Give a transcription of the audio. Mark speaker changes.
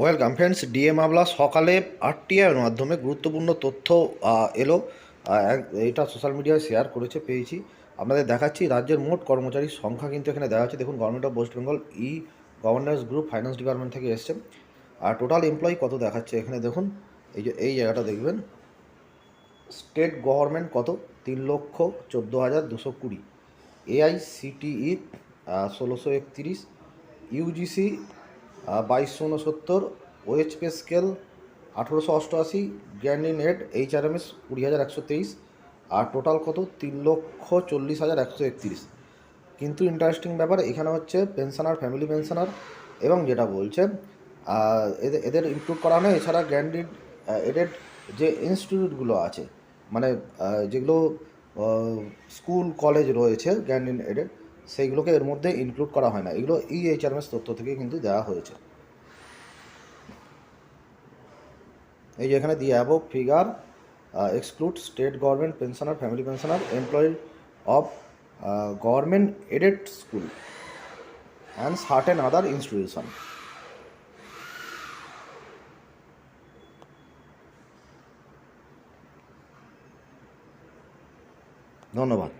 Speaker 1: Welcome friends DA মামলা সকালে আরটিআইয়ের মাধ্যমে গুরুত্বপূর্ণ তথ্য এলো। এটা সোশ্যাল মিডিয়ায় শেয়ার করেছে, পেয়েছি। আপনাদের দেখাচ্ছি, রাজ্যের মোট কর্মচারীর সংখ্যা কিন্তু এখানে দেওয়া আছে দেখুন government of West Bengal e governance group finance department থেকে এসছে। আর টোটাল এমপ্লয়ি কত দেখাচ্ছে এখানে, দেখুন। এই যে, এই জায়গাটা দেখবেন। স্টেট গভর্নমেন্ট কত? তিন লক্ষ চোদ্দ হাজার দুশো কুড়ি। এআইসিটিই ষোলোশো একত্রিশ। ইউজিসি বাইশশো উনসত্তর ওএইচপি স্কেল আঠেরোশো অষ্টআশি, গ্যান্ডি নেট এইচআরএমএস কুড়ি হাজার একশো তেইশ, আর টোটাল কত? তিন লক্ষ চল্লিশ হাজার একশো একত্রিশ। কিন্তু ইন্টারেস্টিং ব্যাপার, এখানে হচ্ছে পেনশনার ফ্যামিলি পেনশনার এবং যেটা বলছে এদের এদের ইনক্লুড করা নয় এছাড়া গ্র্যান্ডিড এডেড যে ইনস্টিটিউটগুলো আছে মানে যেগুলো স্কুল কলেজ রয়েছে গ্র্যান্ডিন এডেড সেইগুলোকে এর মধ্যে ইনক্লুড করা হয় না। এগুলো ই এইচআরএমএস তথ্য থেকে কিন্তু দেওয়া হয়েছে। এই যে এখানে the above figure exclude state government pensioner family pensioner employee of government aided school and certain other institution ধন্যবাদ।